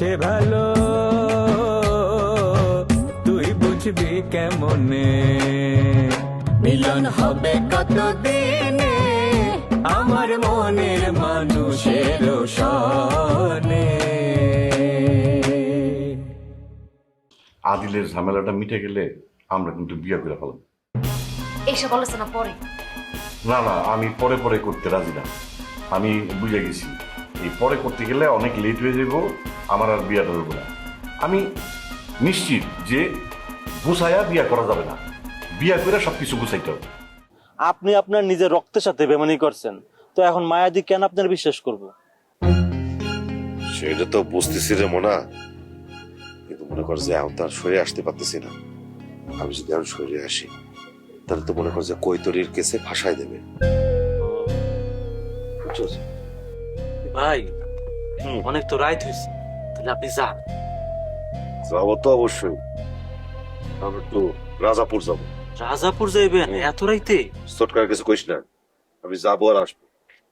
সে ভালো। তুই বুঝবি কেমনে? মিলন হবে কতদিনে? আমার মনের মানুষের সনে আদিলের ঝামেলাটা মিটে গেলে আমরা কিন্তু বিয়ে করে ফেলাম এইসব আলোচনা পরে? না না আমি পরে পরে করতে রাজি না। আমি বুঝে গেছি। এই পরে করতে গেলে অনেক লেট হয়ে যাব আমার আর বিয়েটা হইব না। আমি নিশ্চিত যে গুছায়া বিয়া করা যাবে না। বিয়া করে সব কিছু গুছাইতে হবে। আপনি আপনার নিজের রক্তের সাথে বেমানি করছেন। তো এখন মায়াদি কেন আপনার বিশ্বাস করব? সেটা তো বুঝতেছি রে মোনা। কিন্তু মনে কর যে এখন তার সরে আসতে পারতেছি না। আমি যদি এখন সরে আসি তাহলে তো মনে কর যে কৈতরির কেসে ফাঁসাই দেবে। বুঝছস? ভাই অনেক তো রাইট হয়েছে তাহলে আপনি যান। যাব তো অবশ্যই। আমি একটু রাজাপুর যাব। রাজাপুর যাইবেন? এত রাইতে? চটকার কিছু কইস না। আমি যাব আর আসব।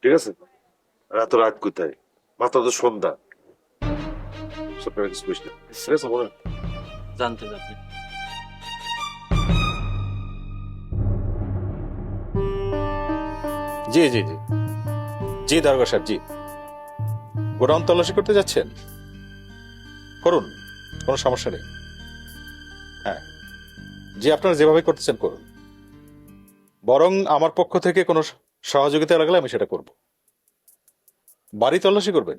ঠিক আছে? আর এত রাত কোথায়? মাত্র তো সন্ধ্যা। চটকার কিছু কইস না। ঠিক আছে মোনা? জানতে আপনি জি জি জি। জি দারোগা সাহেব জি। গোডাউন তল্লাশি করতে যাচ্ছেন? করুন কোনো সমস্যা নেই। হ্যাঁ জি আপনারা যেভাবে করতেছেন করুন। বরং আমার পক্ষ থেকে কোনো সহযোগিতা লাগলে আমি সেটা করব। বাড়ি তল্লাশি করবেন?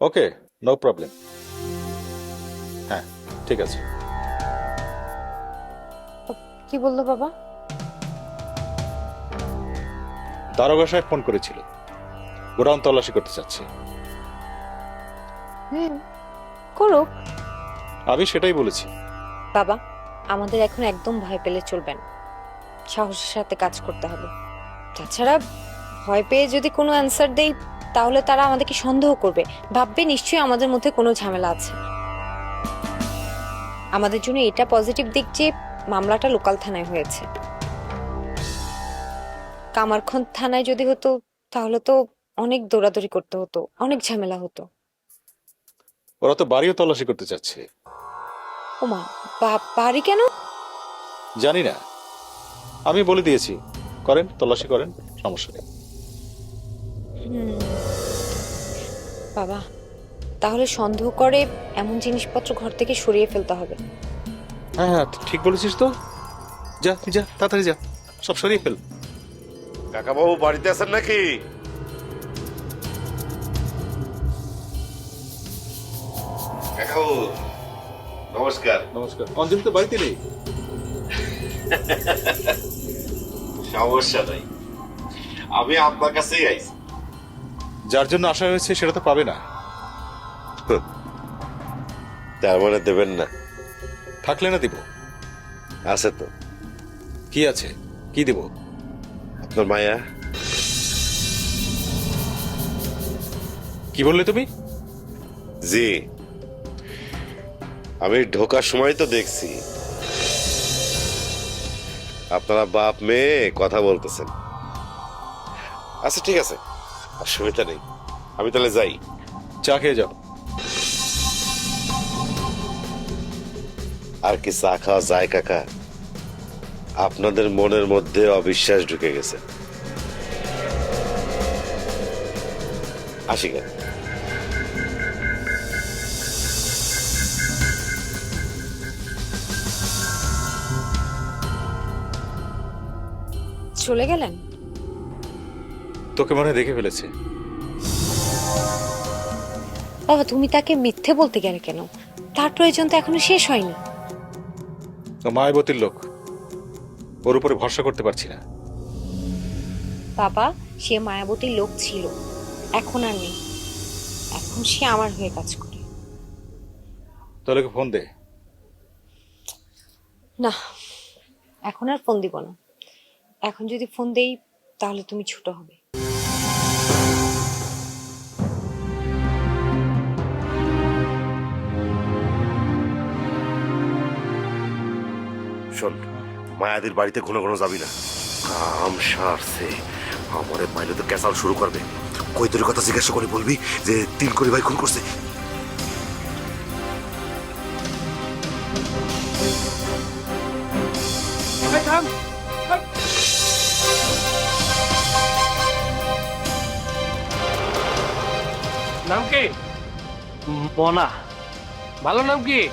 ওকে নো প্রবলেম হ্যাঁ ঠিক আছে। কি বলল বাবা? দারোগা সাহেব ফোন করেছিল। গোডাউন তল্লাশি করতে চাচ্ছে। হুম করুক। আমি সেটাই বলেছি। বাবা আমাদের এখন একদম ভয় পেলে চলবে না। সাহসের সাথে কাজ করতে হবে। তাছাড়া ভয় পেয়ে যদি কোনো অ্যান্সার দেই তাহলে তারা আমাদেরকে সন্দেহ করবে। ভাববে নিশ্চয়ই আমাদের মধ্যে কোনো ঝামেলা আছে। আমাদের জন্য এটা পজিটিভ দিক যে মামলাটা লোকাল থানায় হয়েছে। কামারখন থানায় যদি হতো তাহলে তো অনেক দৌড়াদৌড়ি করতে হতো অনেক ঝামেলা হতো। ওরা তো বাড়িও তল্লাশি করতে চাচ্ছে। ওমা বাড়ি কেন? জানি না। আমি বলে দিয়েছি করেন তল্লাশি করেন সমস্যা নেই। হুম। বাবা তাহলে সন্দেহ করে এমন জিনিসপত্র ঘর থেকে সরিয়ে ফেলতে হবে। হ্যাঁ হ্যাঁ ঠিক বলেছিস তো। যা তুই যা তাড়াতাড়ি যা সব সরিয়ে ফেল। কাকাবাবু বাড়িতে আছেন নাকি? নমস্কার। নমস্কার। তো বাড়িতে নেই। সমস্যা নাই। আমি আপনার কাছেই আইছি। যার জন্য আশা হয়েছে সেটা তো পাবে না। তার মানে দেবেন না। থাকলে না দিব। আছে তো। কি আছে? কি দিব? আপনার মায়া। কি বললে তুমি? জি। আমি ঢোকার সময় তো দেখছি। আপনারা বাপ মেয়ে কথা বলতেছেন। আচ্ছা ঠিক আছে। অসুবিধা নেই। আমি তাহলে যাই। চা খেয়ে যাও। আর কি চা খাওয়া যায় কাকা? আপনাদের মনের মধ্যে অবিশ্বাস ঢুকে গেছে। আসি কেন চলে গেলেন? তোকে মনে দেখে ফেলেছে। বাবা তুমি তাকে মিথ্যে বলতে গেলে কেন? তার প্রয়োজন তো এখনও শেষ হয়নি। মায়াবতীর লোক। ওর উপরে ভরসা করতে পারছি না। বাবা সে মায়াবতীর লোক ছিল। এখন আর নেই। এখন সে আমার হয়ে কাজ করে। তাহলে ফোন দে। না এখন আর ফোন দিব না। এখন যদি ফোন দেই তাহলে তুমি ছোট হবে। শোন মায়াদির বাড়িতে কোনো কোনো যাবি না। কাম সারছে। আমারে মাইলে তো ক্যাসাল শুরু করবে। কই তোর কথা জিজ্ঞাসা করে বলবি যে তিন কোটি ভাই খুন করছে? নাম মনা। ভালো নাম কি?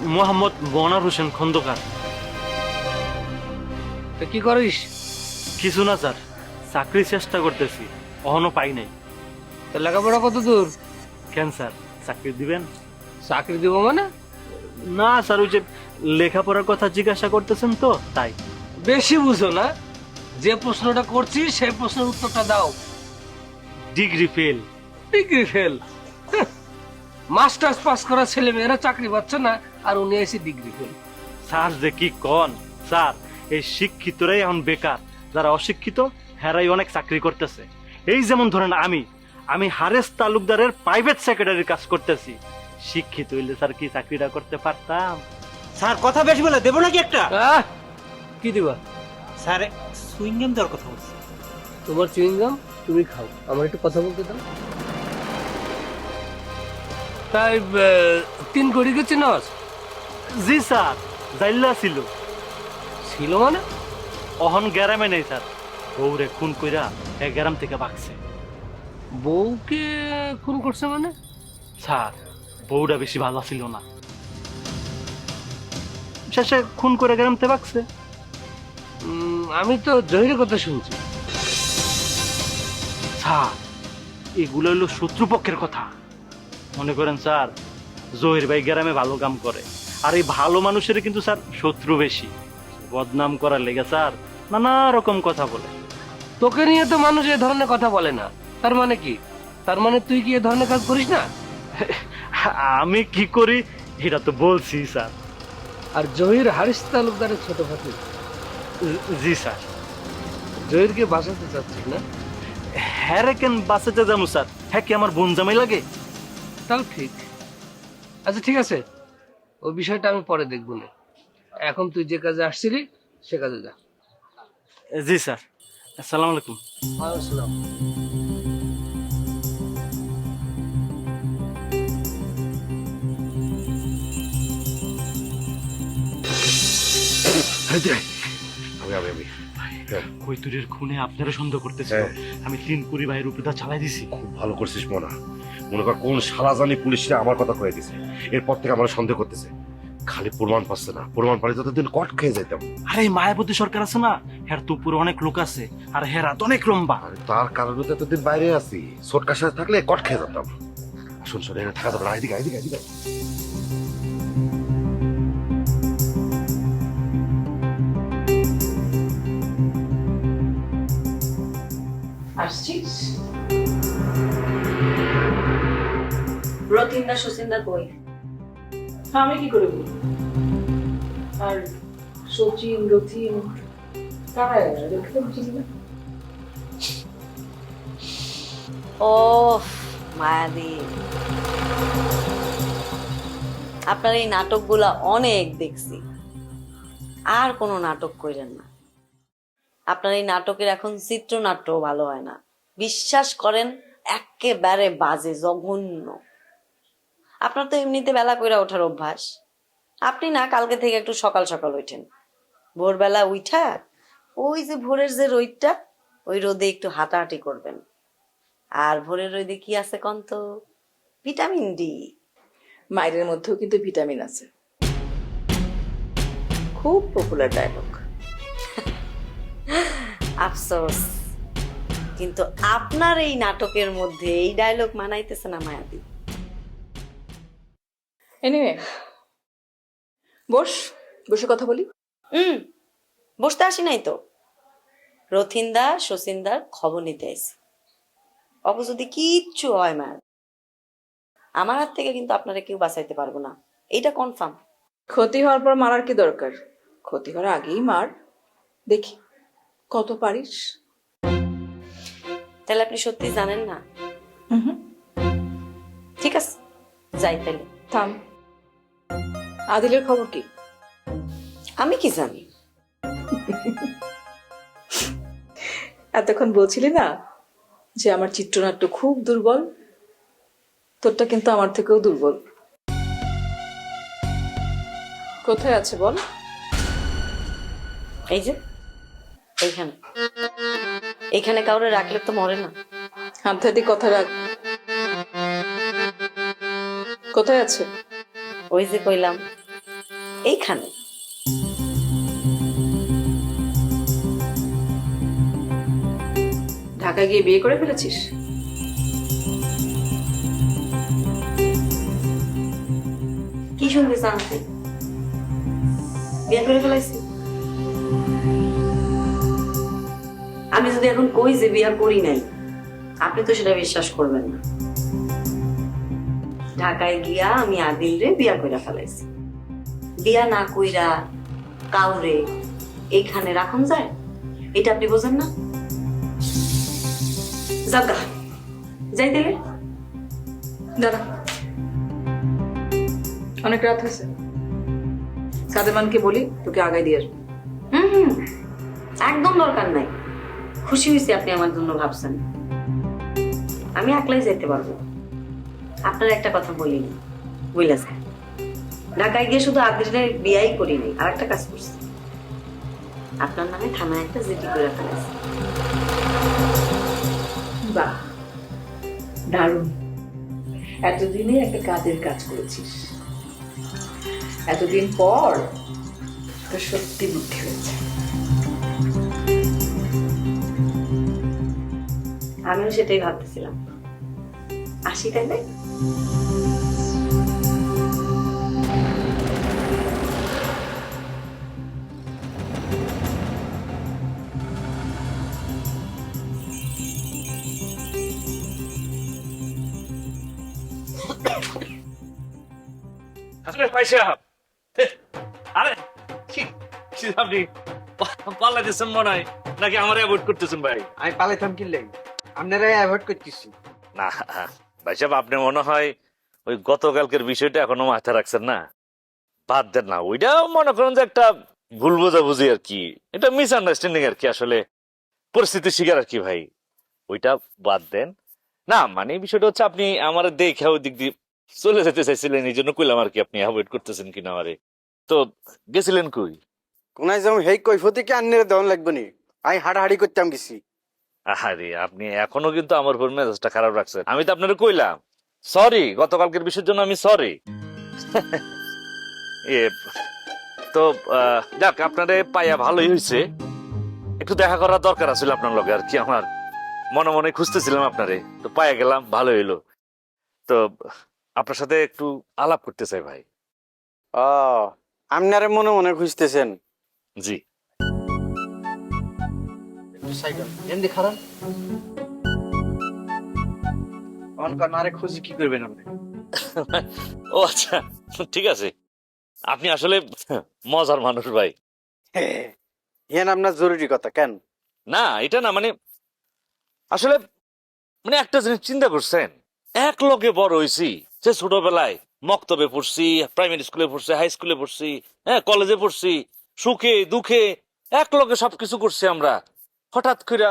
মোহাম্মদ মনার হোসেন খন্দকার। তা কি করিস? কিছু না স্যার চাকরির চেষ্টা করতেছি অহনো পাই নাই। তা লেখাপড়া কত দূর? কেন স্যার চাকরি দিবেন? চাকরি দিব মানে? না স্যার ওই যে লেখাপড়ার কথা জিজ্ঞাসা করতেছেন তো তাই। বেশি বুঝো না। যে প্রশ্নটা করছিস সেই প্রশ্নের উত্তরটা দাও। Degree fail. Degree fail? Masters pass করা ছেলে মেয়েরা চাকরি পাচ্ছে না আর উনি এসে ডিগ্রি ফেল স্যার যে কি কন? স্যার এই শিক্ষিতরাই এখন বেকার। যারা অশিক্ষিত হেরাই অনেক চাকরি করতেছে। এই যেমন ধরেন আমি আমি হারেস তালুকদারের প্রাইভেট সেক্রেটারির কাজ করতেছি। শিক্ষিত হইলে স্যার কি চাকরিটা করতে পারতাম? স্যার কথা বেশি বলে দেবো নাকি একটা? আহ, কি দিবা? স্যার সুইংগেম দেওয়ার কথা বলছি। তোমার চুইংগাম তুমি খাও। আমার একটু কথা বলতে দাও। তাই তিন কোটি গেছি নস। জি স্যার জাইল্লা ছিল। ছিল মানে? অহন গ্যারামে নেই স্যার। বউরে খুন কইরা এ গ্যারাম থেকে ভাগছে বউকে খুন করছে মানে? স্যার বউটা বেশি ভালো ছিল না। শেষে খুন করে ভাগছে উম, আমি তো জহিরের কথা শুনছি। স্যার এগুলো হলো শত্রুপক্ষের কথা। মনে করেন স্যার জহির ভাই গ্রামে ভালো কাম করে। আর এই ভালো মানুষের কিন্তু স্যার শত্রু বেশি। বদনাম করার লেগে স্যার নানা রকম কথা বলে। তোকে নিয়ে তো মানুষ এ ধরনের কথা বলে না। তার মানে কি? তার মানে তুই কি এ ধরনের কাজ করিস না? আমি কি করি? এটা তো বলছি স্যার। আর জহির হারিস তালুকদারের ছোট ভাতি? জি স্যার। জহিরকে বাঁচাতে চাচ্ছিস না? হ্যাঁ রে কেন বাঁচাতে যাব স্যার? হ্যাঁ কি আমার বোন জামাই লাগে? তাও ঠিক। আচ্ছা ঠিক আছে। ওই বিষয়টা আমি পরে দেখব না। এখন তুই যে কাজে আসছিলি সে কাজে যা। জি স্যার। আসসালামু আলাইকুম। আসসালাম আমি আমি আমি হ্যাঁ, কৈতুরের খুনে আপনারা সন্দেহ করতেছে হ্যাঁ। আমি তিন কুড়ি ভাইয়ের উপরে তা চালাই দিছি। খুব ভালো করছিস মনা। মনে কর কোন সারা জানি পুলিশরা আমার কথা কয়ে দিছে। এরপর থেকে আমার সন্দেহ করতেছে। খালি প্রমাণ পাচ্ছে না। প্রমাণ পালে যতদিন কট খেয়ে যেতাম আরে মায়াবতী সরকার আছে না? হের তো উপরে অনেক লোক আছে আর হের হাত অনেক লম্বা। তার কারণে তো এতদিন বাইরে আছি। সোটকার সাথে থাকলে কট খেয়ে যেতাম। শুন শোন থাকা যাবে না। এদিকে এদিকে এদিকে। আসছিস? রতিন্দা সুচিন্দা কই? আমি কি করে বলব? আর সচিন রথিন কারা এরা? দেখতে তো না। ও মায়াদি। আপনার এই নাটকগুলা অনেক দেখছি। আর কোনো নাটক কইরেন না। আপনার এই নাটকের এখন চিত্রনাট্যও ভালো হয় না। বিশ্বাস করেন, একেবারে বাজে, জঘন্য। আপনার তো এমনিতে বেলা কইরা ওঠার অভ্যাস। আপনি না, কালকে থেকে একটু সকাল সকাল ওঠেন। ভোরবেলা উঠা ওই যে ভোরের যে রোদটা, ওই রোদে একটু হাঁটাহাঁটি করবেন। আর ভোরের রোদে কি আছে কন তো ভিটামিন ডি। মায়ের মধ্যেও কিন্তু ভিটামিন আছে। খুব পপুলার ডায়লগ আফসোস। কিন্তু আপনার এই নাটকের মধ্যে এই ডায়লগ মানাইতেছে না মায়াদি এনিওয়ে বস বসে কথা বলি। হুম বসতে আসি নাই তো। রথিন্দা শচীনদার খবর নিতে অব যদি কিচ্ছু হয় ম্যাম আমার হাত থেকে কিন্তু আপনারা কেউ বাঁচাইতে পারব না। এইটা কনফার্ম ক্ষতি হওয়ার পর মারার কি দরকার? ক্ষতি হওয়ার আগেই মার। দেখি। কত পারিস? তাহলে আপনি সত্যি জানেন না? ঠিক আছে যাই তাহলে। থাম। আদিলের খবর কি? আমি কি জানি? এতক্ষণ বলছিলি না যে আমার চিত্রনাট্য খুব দুর্বল? তোরটা কিন্তু আমার থেকেও দুর্বল। কোথায় আছে বল? এই যে। এইখানে। এইখানে কাউরে রাখলে তো মরে না। আধ্যাত্মিক কথা রাখ। কোথায় আছে? ওই যে কইলাম এইখানে। ঢাকা গিয়ে বিয়ে করে ফেলেছিস? কি শুনতে চান বিয়ে করে ফেলাইছি? আমি যদি এখন কই যে বিয়া করি নাই আপনি তো সেটা বিশ্বাস করবেন না। ঢাকায় গিয়া আমি আদিল রে বিয়া কইরা ফেলাইছি। বিয়া না কইরা কাউরে এইখানে রাখুন যায় এটা আপনি বোঝেন না? যাগা যাই দিলে দাঁড়া। অনেক রাত হয়েছে। সাদেমানকে বলি তোকে আগায় দিয়ে আসব। হুম হুম, একদম দরকার নাই। খুশি হয়েছি আপনি আমার জন্য ভাবছেন। আমি একলাই যেতে পারব। আপনার একটা কথা বলিনি বুঝলেন ঢাকায় গিয়ে শুধু আদিলের বিয়াই করিনি আর একটা কাজ করছি। আপনার নামে থানায় একটা জিডি করে ফেলেছি। বাহ, দারুণ। এতদিনে একটা কাজের কাজ করেছিস। এতদিন পর তোর সত্যি বুদ্ধি হয়েছে। আমিও সেটাই ভাবতেছিলাম। আসি পয়সা আরে কি কি আপনি পাল্লা মনে হয়? নাকি আমার অ্যাভয়েড করতেছেন ভাই? আমি পালাইতাম কিনলে আপনারা অ্যাভয়েড করতেছি। না ভাই সাহেব আপনি মনে হয় ওই গতকালকের বিষয়টা এখনও মাথায় রাখছেন না? বাদ দেন না ওইটা মনে করেন যে একটা ভুল বোঝাবুঝি আর কি। এটা মিস আন্ডারস্ট্যান্ডিং আর কি আসলে পরিস্থিতি শিকার আর কি ভাই। ওইটা বাদ দেন। না মানে বিষয়টা হচ্ছে আপনি আমার দেখে ওই দিক দিয়ে চলে যেতে চাইছিলেন এই জন্য কইলাম আর কি আপনি অ্যাভয়েড করতেছেন কিনা আমারে। তো গেছিলেন কই? কোনায় যেমন হেই কৈফতি কি আন্নের দেওয়ান লাগবে নি। আমি হাঁটাহাঁটি করতাম গেছি। আরে আপনি এখনও কিন্তু আমার উপর মেজাজটা খারাপ রাখছেন। আমি তো আপনার কইলাম সরি গতকালকের বিষয়ের জন্য আমি সরি এ তো যাক আপনারে পাইয়া ভালোই হয়েছে একটু দেখা করার দরকার আছিল আপনার লগে আর কি আমার মনে মনে খুঁজতেছিলাম আপনারে। তো পাইয়া গেলাম ভালো হইল। তো আপনার সাথে একটু আলাপ করতে চাই ভাই। ও আপনারে মনে মনে খুঁজতেছেন? জি। সাইকেল এমনি খারাপ? অনকন আরে খুঁজি কি করবেন আপনি? ও আচ্ছা ঠিক আছে। আপনি আসলে মজার মানুষ ভাই। ইয়ান আপনার জরুরি কথা কেন? না এটা না মানে আসলে মানে একটা জিনিস চিন্তা করছেন। এক লগে বড় হয়েছি সে ছোটবেলায় মক্তবে পড়ছি প্রাইমারি স্কুলে পড়ছি হাই স্কুলে পড়ছি হ্যাঁ কলেজে পড়ছি সুখে দুঃখে এক লগে সবকিছু করছি আমরা। হঠাৎ করে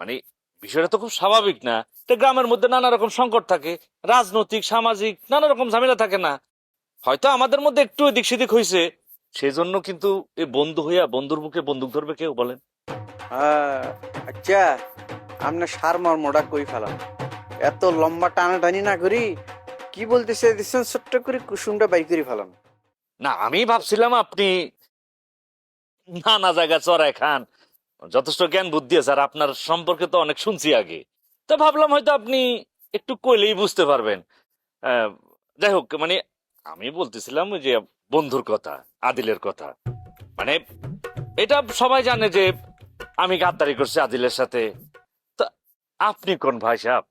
মানে বিষয়টা তো খুব স্বাভাবিক না। তো গ্রামের মধ্যে নানা রকম সংকট থাকে রাজনৈতিক সামাজিক নানা রকম ঝামেলা থাকে না। হয়তো আমাদের মধ্যে একটু এদিক সেদিক হয়েছে সেই জন্য কিন্তু এই বন্ধু হইয়া বন্ধুর মুখে বন্দুক ধরবে কেউ বলেন। আচ্ছা আপনার সার মর্মটা কই ফেলাম। এত লম্বা টানাটানি না করি কি দিচ্ছেন ছোট্ট করে কুসুমটা বাই করে ফেলাম। না আমি ভাবছিলাম আপনি নানা জায়গা চড়াই খান যথেষ্ট জ্ঞান বুদ্ধি আছে, আর আপনার সম্পর্কে তো অনেক শুনছি আগে। তো ভাবলাম হয়তো আপনি একটু কইলেই বুঝতে পারবেন। যাই হোক মানে আমি বলতেছিলাম যে বন্ধুর কথা, আদিলের কথা। মানে এটা সবাই জানে যে আমি গাদ্দারি করছি আদিলের সাথে। তা আপনি কোন ভাই সাহেব?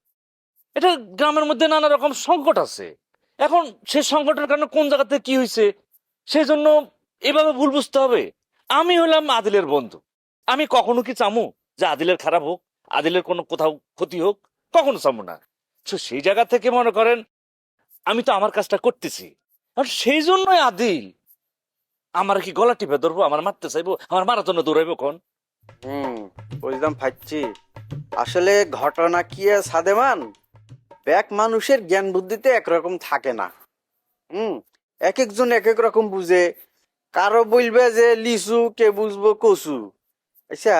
এটা গ্রামের মধ্যে নানা রকম সংকট আছে। এখন সেই সংকটের কারণে কোন জায়গাতে কি হয়েছে সেই জন্য এভাবে ভুল বুঝতে হবে। আমি হলাম আদিলের বন্ধু। আমি কখনো কি চামু যে আদিলের খারাপ হোক, আদিলের কোনো কোথাও ক্ষতি হোক? কখনো চামু না। তো সেই জায়গা থেকে মনে করেন, আমি তো আমার কাজটা করতেছি। আর সেই জন্যই আদিল আমার কি গলা টিপে ধরবো, আমার মারতে চাইব, আমার মারার জন্য দৌড়াইবো কোন? হুম, বুঝলাম ফাচ্ছি আসলে ঘটনা কি সাদেমান? ব্যাক মানুষের জ্ঞান বুদ্ধিতে একরকম থাকে না। হুম এক একজন এক এক রকম বুঝে। কারও বলবে যে লিচু, কে বুঝব কচু। আচ্ছা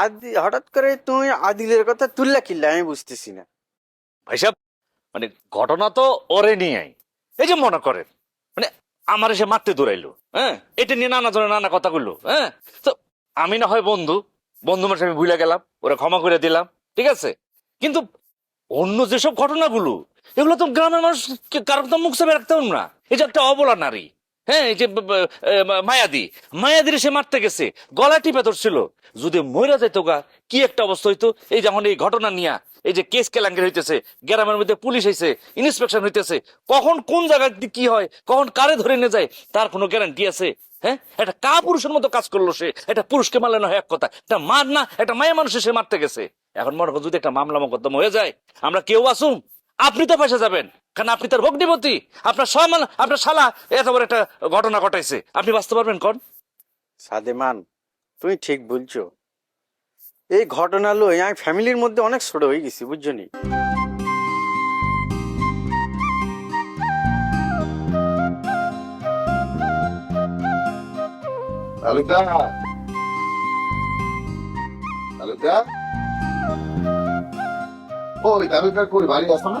আদি, হঠাৎ করে তুমি আদিলের কথা তুললা কিল্লা আমি বুঝতেছি না। ভাই সাহেব মানে ঘটনা তো ওরে নিয়ে এই যে মনে করেন মানে আমার এসে মারতে দৌড়াইলো হ্যাঁ? এটা নিয়ে নানা ধরনের নানা কথা বলল হ্যাঁ? তো আমি না হয় বন্ধু বন্ধু মানুষ আমি ভুলে গেলাম, ওরা ক্ষমা করে দিলাম, ঠিক আছে? কিন্তু অন্য যেসব ঘটনাগুলো, এগুলো তো গ্রামের মানুষ কারোর তো মুখ সামনে রাখতে পারব না। এই যে একটা অবলা নারী হ্যাঁ এই যে মায়াদি। মায়াদির সে মারতে গেছে। গলা টিপে ধরছিল। যদি মইরা যাইতো গা, কি একটা অবস্থা হইতো? এই যেমন এই ঘটনা নিয়া, এই যে কেস কেলাঙ্গের হইতেছে, গ্রামের মধ্যে পুলিশ হইছে ইন্সপেকশন হইতেছে, কখন কোন জায়গায় কি হয়, কখন কারে ধরে নিয়ে যায়, তার কোনো গ্যারান্টি আছে? হ্যাঁ? একটা কা পুরুষের মতো কাজ করল সে, একটা পুরুষকে মারলে না হয় এক কথা। একটা মার না, একটা মায়া মানুষে সে মারতে গেছে। এখন মনে যদি একটা মামলা মোকদ্দমা হয়ে যায়, আমরা কেউ আসুম আপনি তো ফেসে যাবেন। কারণ আপনি তার ভগ্নিপতি। আপনার সমান আপনার শালা এত বড় একটা ঘটনা ঘটাইছে। আপনি বাঁচতে পারবেন কোন। সাদেমান তুমি ঠিক বলছো। এই ঘটনা লই আমি ফ্যামিলির মধ্যে অনেক ছোট হয়ে গেছি বুঝছ নি? তালুকদার। তালুকদার। ওই তালুকদার কই বাড়ি আসো না?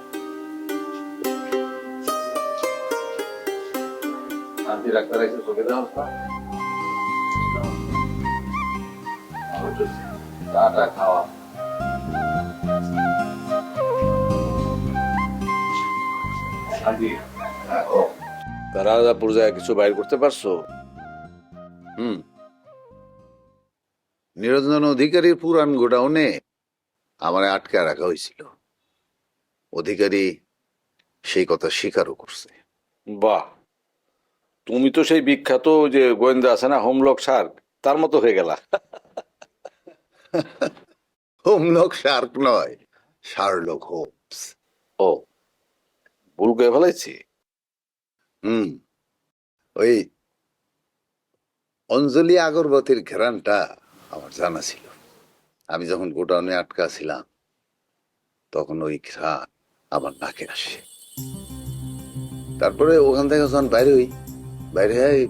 শান্তি ডাক্তার এসে চোখে দেওয়া খাওয়া কিছু বাইর করতে পারছ হুম। নিরঞ্জন অধিকারীর পুরান গোডাউনে আমার আটকে রাখা হয়েছিল অধিকারী সেই কথা স্বীকারও করছে বাহ তুমি তো সেই বিখ্যাত যে গোয়েন্দা আছে না হোমলক সার তার মতো হয়ে গেলা। হোমলক শার্ক নয় শার্লক হোমস। ও ভুল করে ফেলাইছি হুম ওই অঞ্জলি আগরবতীর ঘেরানটা আমার জানা ছিল। আমি যখন গোডাউনে আটকা ছিলাম তখন ওই ঘ্রাণ আমার নাকে আসে। তারপরে ওখান থেকে যখন বাইরে হই বাইরে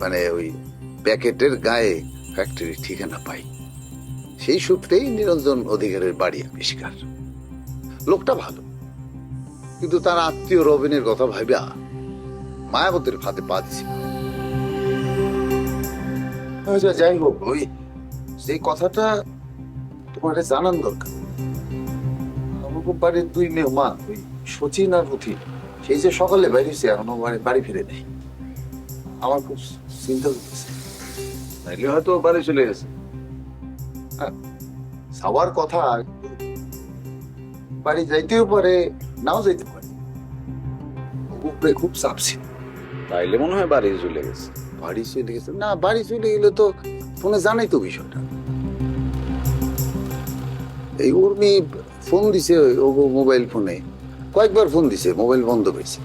মানে ওই প্যাকেটের গায়ে ফ্যাক্টরির ঠিকানা পাই। সেই সূত্রেই নিরঞ্জন অধিকারের বাড়ি আবিষ্কার। লোকটা ভালো। কিন্তু তার আত্মীয় রবিনের কথা ভাবিয়া মায়াবতীর ফাঁদে পা দিছিল আচ্ছা, যাই হোক। ওই সেই কথাটা তোমার জানান দরকার। আমাকে বাড়ির দুই মেহমান ওই সচিন আর রথি। সেই যে সকালে বাইরেছে এখনও বাড়ি বাড়ি ফিরে নেই। আমার খুব চিন্তা হচ্ছে। তাইলে হয়তো বাড়ি চলে গেছে। যাওয়ার কথা বাড়ি যাইতেও পারে নাও যাইতে পারে। উপরে খুব চাপ ছিল। তাইলে মনে হয় বাড়ি চলে গেছে। বাড়ি চলে গেছে? না বাড়ি চলে গেলে তো ফোনে জানাই তো বিষয়টা। এই উর্মি ফোন দিছে ও মোবাইল ফোনে। কয়েকবার ফোন দিছে মোবাইল বন্ধ হয়েছে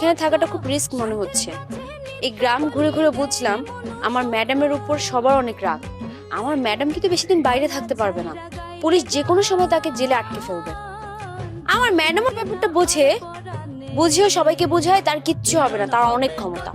এখানে থাকাটা খুব রিস্ক মনে হচ্ছে। এই গ্রাম ঘুরে ঘুরে বুঝলাম, আমার ম্যাডামের উপর সবার অনেক রাগ। আমার ম্যাডাম কিন্তু বেশি দিন বাইরে থাকতে পারবে না। পুলিশ যে কোনো সময় তাকে জেলে আটকে ফেলবে। আমার ম্যাডামের ব্যাপারটা বোঝে, বুঝেও সবাইকে বোঝায়, তার কিচ্ছু হবে না, তার অনেক ক্ষমতা।